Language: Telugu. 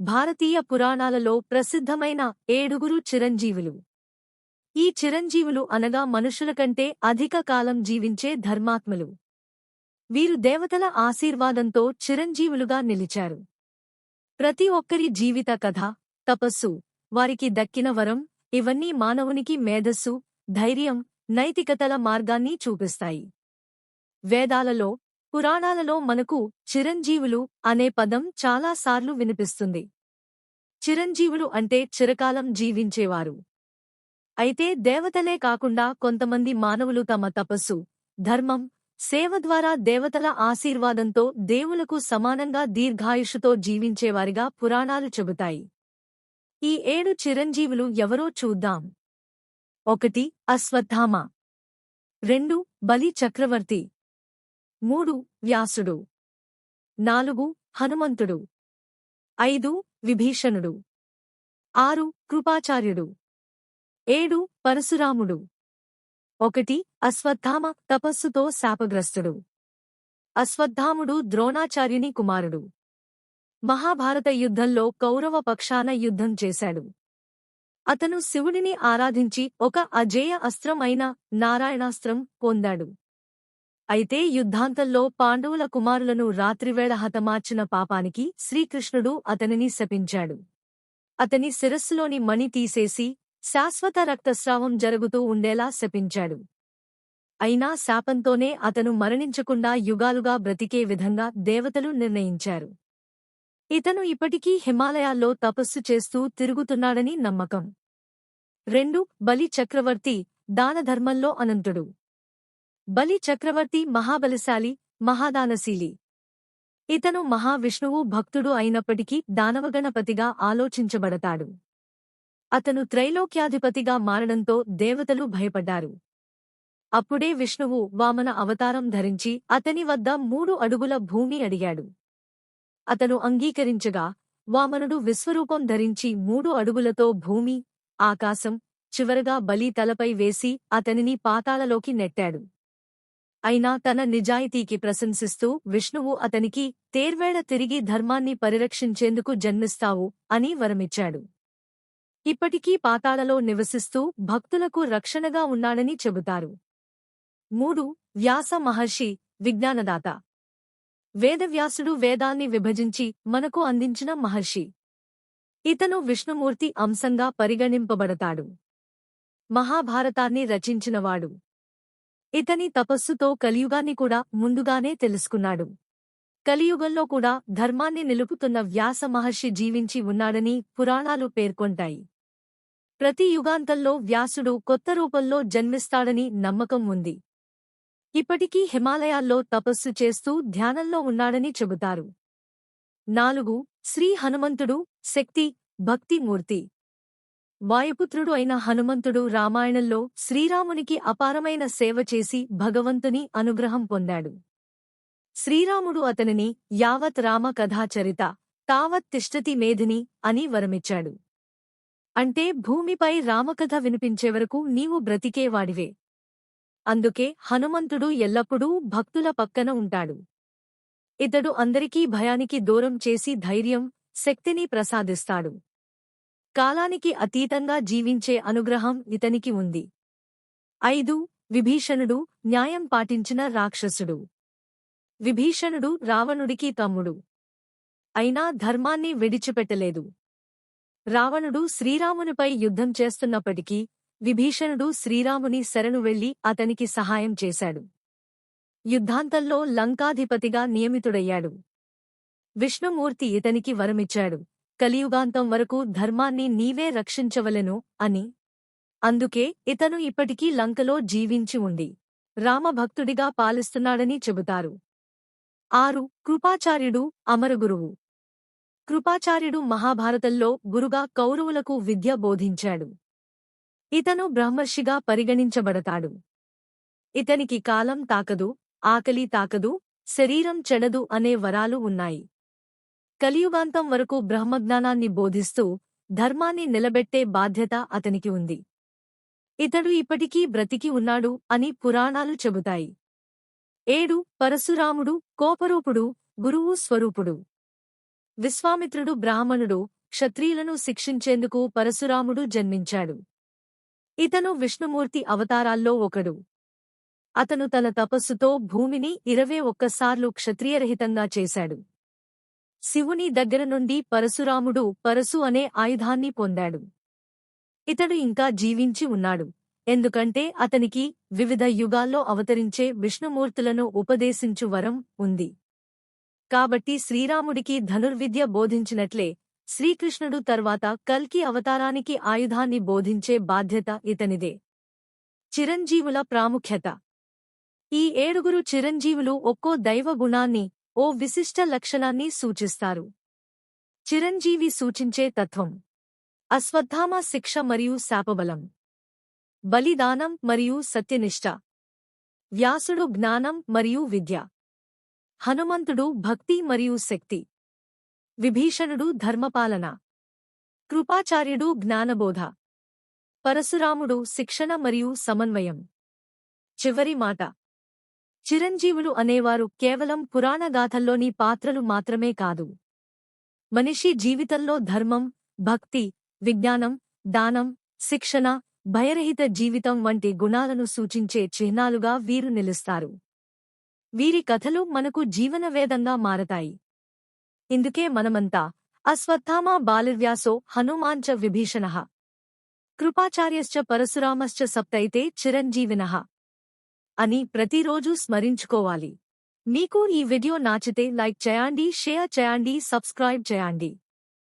భారతీయ పురాణాలలో ప్రసిద్ధమైన ఏడుగురు చిరంజీవులు. ఈ చిరంజీవులు అనగా మనుషుల కంటే అధిక కాలం జీవించే ధర్మాత్మలు. వీరు దేవతల ఆశీర్వాదంతో చిరంజీవులుగా నిలిచారు. ప్రతి ఒక్కరి జీవిత కథ తపస్సు వారికి దక్కిన వరం ఇవన్నీ మానవునికి మేధస్సు ధైర్యం నైతికతల మార్గాన్ని చూపిస్తాయి. వేదాలలో పురాణాలలో మనకు చిరంజీవులు అనే పదం చాలాసార్లు వినిపిస్తుంది. చిరంజీవులు అంటే చిరకాలం జీవించేవారు. అయితే దేవతలే కాకుండా కొంతమంది మానవులు తమ తపస్సు ధర్మం సేవ ద్వారా దేవతల ఆశీర్వాదంతో దేవులకు సమానంగా దీర్ఘాయుషుతో జీవించేవారిగా పురాణాలు చెబుతాయి. ఈ ఏడు చిరంజీవులు ఎవరో చూద్దాం. ఒకటి అశ్వత్థామ. రెండు బలి చక్రవర్తి. మూడు వ్యాసుడు. నాలుగు హనుమంతుడు. ఐదు విభీషణుడు. ఆరు కృపాచార్యుడు. ఏడు పరశురాముడు. ఒకటి అశ్వత్థామ తపస్సుతో శాపగ్రస్తుడు. అశ్వత్థాముడు ద్రోణాచార్యుని కుమారుడు. మహాభారత యుద్ధంలో కౌరవ పక్షాన యుద్ధం చేశాడు. అతను శివుడిని ఆరాధించి ఒక అజేయ అస్త్రం అయిన నారాయణాస్త్రం పొందాడు. అయితే యుద్ధాంతంలో పాండవుల కుమారులను రాత్రివేళ హతమార్చిన పాపానికి శ్రీకృష్ణుడు అతనిని శపించాడు. అతని శిరస్సులోని మణి తీసేసి శాశ్వత రక్తస్రావం జరుగుతూ ఉండేలా శపించాడు. అయినా శాపంతోనే అతను మరణించకుండా యుగాలుగా బ్రతికే విధంగా దేవతలు నిర్ణయించారు. ఇతను ఇప్పటికీ హిమాలయాల్లో తపస్సు చేస్తూ తిరుగుతున్నాడని నమ్మకం. రెండు బలి చక్రవర్తి దానధర్మంలో అనంతుడు. బలి చక్రవర్తి మహాబలిశాలి మహాదానశీలి. ఇతను మహావిష్ణువు భక్తుడు అయినప్పటికీ దానవగణపతిగా ఆలోచించబడతాడు. అతను త్రైలోక్యాధిపతిగా మారడంతో దేవతలు భయపడ్డారు. అప్పుడే విష్ణువు వామన అవతారం ధరించి అతని వద్ద మూడు అడుగుల భూమి అడిగాడు. అతను అంగీకరించగా వామనుడు విశ్వరూపం ధరించి మూడు అడుగులతో భూమి ఆకాశం చివరగా బలి తలపై వేసి అతనిని పాతాలలోకి నెట్టాడు. అయినా తన నిజాయితీకి ప్రశంసిస్తూ విష్ణువు అతనికి తేర్వేళ తిరిగి ధర్మాన్ని పరిరక్షించేందుకు జన్మిస్తావు అని వరమిచ్చాడు. ఇప్పటికీ పాతాళలో నివసిస్తూ భక్తులకు రక్షణగా ఉన్నాడని చెబుతారు. మూడు వ్యాస మహర్షి విజ్ఞానదాత. వేదవ్యాసుడు వేదాన్ని విభజించి మనకు అందించిన మహర్షి. ఇతను విష్ణుమూర్తి అంశంగా పరిగణింపబడతాడు. మహాభారతాన్ని రచించినవాడు. ఇతని తపస్సుతో కలియుగాన్ని కూడా ముందుగానే తెలుసుకున్నాడు. కలియుగంలో కూడా ధర్మాన్ని నిలుపుతున్న వ్యాస మహర్షి జీవించి ఉన్నాడని పురాణాలు పేర్కొంటాయి. ప్రతి యుగాంతంలో వ్యాసుడు కొత్త రూపంలో జన్మిస్తాడని నమ్మకం ఉంది. ఇప్పటికీ హిమాలయాల్లో తపస్సు చేస్తూ ధ్యానంలో ఉన్నాడని చెబుతారు. నాలుగు శ్రీ హనుమంతుడు శక్తి భక్తి మూర్తి. వాయుపుత్రుడు అయిన హనుమంతుడు రామాయణంలో శ్రీరామునికి అపారమైన సేవ చేసి భగవంతుని అనుగ్రహం పొందాడు. శ్రీరాముడు అతనిని యావత్ రామ కథాచరిత తావత్ తిష్టతి మేధిని అని వరమిచ్చాడు. అంటే భూమిపై రామకథ వినిపించే వరకు నీవు బ్రతికేవాడివే. అందుకే హనుమంతుడు ఎల్లప్పుడూ భక్తుల పక్కన ఉంటాడు. ఇతడు అందరికీ భయానికి దూరం చేసి ధైర్యం శక్తిని ప్రసాదిస్తాడు. కాలానికి అతీతంగా జీవించే అనుగ్రహం ఇతనికి ఉంది. ఐదు. విభీషణుడు న్యాయం పాటించిన రాక్షసుడు. విభీషణుడు రావణుడికి తమ్ముడు. అయినా ధర్మాన్ని విడిచిపెట్టలేదు. రావణుడు శ్రీరామునిపై యుద్ధం చేస్తున్నప్పటికీ విభీషణుడు శ్రీరాముని శరణు వెళ్ళి అతనికి సహాయం చేశాడు. యుద్ధాంతంలో లంకాధిపతిగా నియమితుడయ్యాడు. విష్ణుమూర్తి ఇతనికి వరమిచ్చాడు. కలియుగాంతం వరకు ధర్మాన్ని నీవే రక్షించవలెను అని. అందుకే ఇతను ఇప్పటికీ లంకలో జీవించి ఉండి రామభక్తుడిగా పాలిస్తున్నాడని చెబుతారు. ఆరు కృపాచార్యుడు అమరగురువు. కృపాచార్యుడు మహాభారతంలో గురుగా కౌరవులకు విద్య బోధించాడు. ఇతను బ్రహ్మర్షిగా పరిగణించబడతాడు. ఇతనికి కాలం తాకదు ఆకలి తాకదు శరీరం చెడదు అనే వరాలు ఉన్నాయి. కలియుగాంతం వరకు బ్రహ్మజ్ఞానాన్ని బోధిస్తూ ధర్మాన్ని నిలబెట్టే బాధ్యత అతనికి ఉంది. ఇతడు ఇప్పటికీ బ్రతికి ఉన్నాడు అని పురాణాలు చెబుతాయి. ఏడు పరశురాముడు కోపరూపుడు గురువు స్వరూపుడు. విశ్వామిత్రుడు బ్రాహ్మణుడు క్షత్రియులను శిక్షించేందుకు పరశురాముడు జన్మించాడు. ఇతను విష్ణుమూర్తి అవతారాల్లో ఒకడు. అతను తన తపస్సుతో భూమిని ఇరవై ఒక్కసార్లు క్షత్రియరహితంగా చేశాడు. శివుని దగ్గర నుండి పరశురాముడు పరశు అనే ఆయుధాన్ని పొందాడు. ఇతడు ఇంకా జీవించి ఉన్నాడు. ఎందుకంటే అతనికి వివిధ యుగాల్లో అవతరించే విష్ణుమూర్తులను ఉపదేశించు వరం ఉంది. కాబట్టి శ్రీరాముడికి ధనుర్విద్య బోధించినట్లే శ్రీకృష్ణుడు తర్వాత కల్కి అవతారానికి ఆయుధాన్ని బోధించే బాధ్యత ఇతనిదే. చిరంజీవుల ప్రాముఖ్యత. ఈ ఏడుగురు చిరంజీవులు ఒక్కో దైవ గుణాన్ని ఓ విశిష్ట లక్షణాన్ని సూచిస్తారు. చిరంజీవి సూచించే తత్వం. అశ్వత్థామ శిక్ష మరియు శాపబలం. బలిదానం మరియు సత్యనిష్ట. వ్యాసుడు జ్ఞానం మరియు విద్య. హనుమంతుడు భక్తి మరియు శక్తి. విభీషణుడు ధర్మపాలన. కృపాచార్యుడు జ్ఞానబోధ. పరశురాముడు శిక్షణ మరియు సమన్వయం. చివరి మాట. చిరంజీవులు అనేవారు కేవలం పురాణగాథల్లోని పాత్రలు మాత్రమే కాదు. మనిషి జీవితంలో ధర్మం భక్తి విజ్ఞానం దానం శిక్షణ భయరహిత జీవితం వంటి గుణాలను సూచించే చిహ్నాలుగా వీరు నిలుస్తారు. వీరి కథలు మనకు జీవనవేదంగా మారతాయి. ఇందుకే మనమంతా అశ్వత్థామా బాలివ్యాసో హనుమాంచ విభీషణ. కృపాచార్యశ్చ పరశురామశ్చ సప్తైతే చిరంజీవినః. అని ప్రతిరోజూ స్మరించుకోవాలి. మీకు ఈ వీడియో నాచితే లైక్ చేయండి షేర్ చేయండి సబ్స్క్రైబ్ చేయండి.